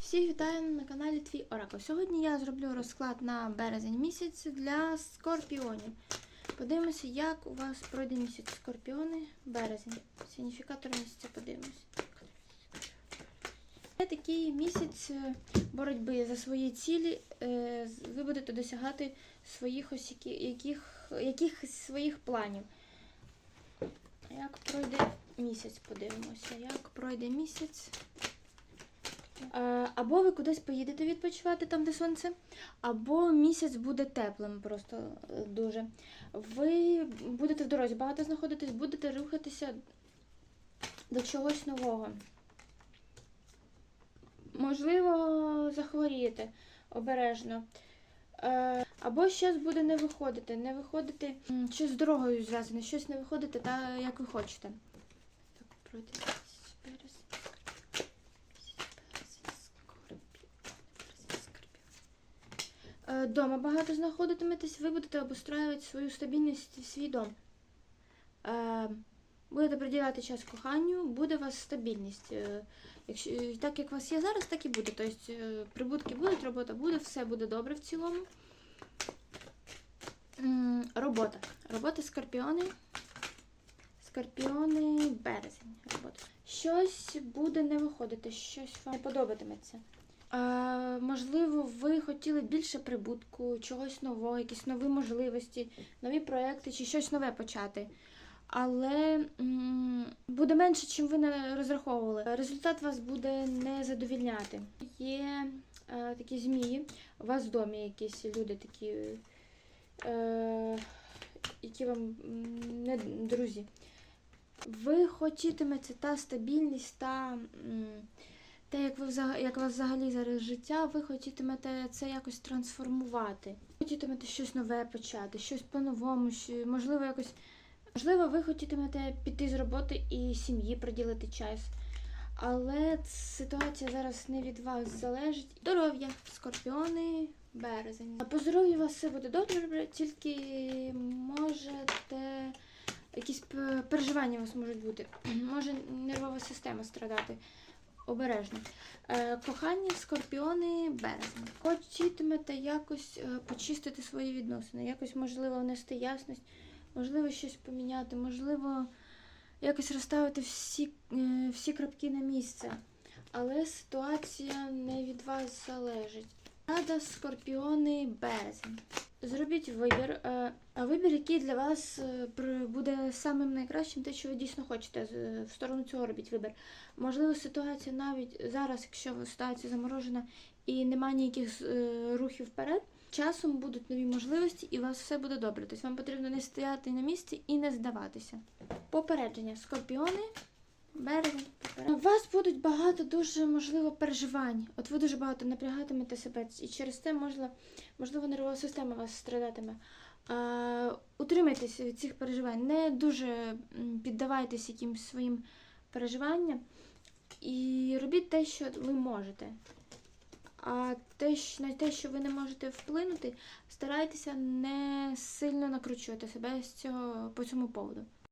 Всіх вітаю на каналі Твій Оракул. Сьогодні я зроблю розклад на березень місяць для скорпіонів. Подивимося, як у вас пройде місяць скорпіони. Березень. Сигніфікатор місяця подивимося. Це такий місяць е, боротьби за свої цілі. Е, Ви будете досягати своїх ось яких, якихось своїх планів. Як пройде місяць, подивимося. Як пройде місяць. Е, Або ви кудись поїдете відпочивати там, де сонце, або місяць буде теплим, просто е, дуже. Ви будете в дорозі багато знаходитись, будете рухатися до чогось нового. Можливо, захворієте обережно. Е, Або щось буде не виходити, не виходити, щось з дорогою зв'язане, щось не виходити так, як ви хочете. Так, пройде місяць, березень, Е, Дома багато знаходитиметесь, ви будете обустраювати свою стабільність в свій дом. Е, Будете приділяти час коханню, буде у вас стабільність. Е, Якщо, е, так як у вас є зараз, так і буде. Тобто е, прибутки будуть, робота буде, все буде добре в цілому. Робота. Робота скорпіони. Скорпіони березень. Робота. Щось буде не виходити, щось вам не подобатиметься. Можливо, ви хотіли більше прибутку, чогось нового, якісь нові можливості, нові проекти чи щось нове почати. Але буде менше, чим ви не розраховували. Результат вас буде не задовільняти. Є е, такі змії, у вас в домі якісь люди такі, е, які вам не друзі. Ви хотітимете та стабільність, та м, те, як ви взага- як у вас взагалі зараз життя, ви хотітимете це якось трансформувати. Хотітимете щось нове почати, щось по-новому, можливо, якось. Можливо, ви хотітимете піти з роботи і сім'ї приділити час. Але ситуація зараз не від вас залежить. Здоров'я, скорпіони, березень. По здоров'ю вас все буде добре, тільки можете якісь переживання у вас можуть бути. Може нервова система страдати. Обережно. Е, кохання, скорпіони, березень. Хотітимете якось е, почистити свої відносини, якось можливо внести ясність, можливо щось поміняти, можливо якось розставити всі, е, всі крапки на місце. Але ситуація не від вас залежить. Рада, скорпіони, березень. Зробіть вибір. Вибір, який для вас е, буде самим найкращим, те, що ви дійсно хочете. В сторону цього робіть вибір. Можливо, ситуація навіть зараз, якщо ситуація заморожена і немає ніяких е, рухів вперед, часом будуть нові можливості і у вас все буде добре. Тобто вам потрібно не стояти на місці і не здаватися. Попередження. Скорпіони. Березень. Вас будуть багато дуже можливо переживань. От ви дуже багато напрягатимете себе, і через це можливо, можливо нервова система вас страдатиме. А, утримайтеся від цих переживань. Не дуже м, піддавайтесь якимсь своїм переживанням і робіть те, що ви можете. А те, на те, що ви не можете вплинути, старайтеся не сильно накручувати себе з цього по цьому поводу.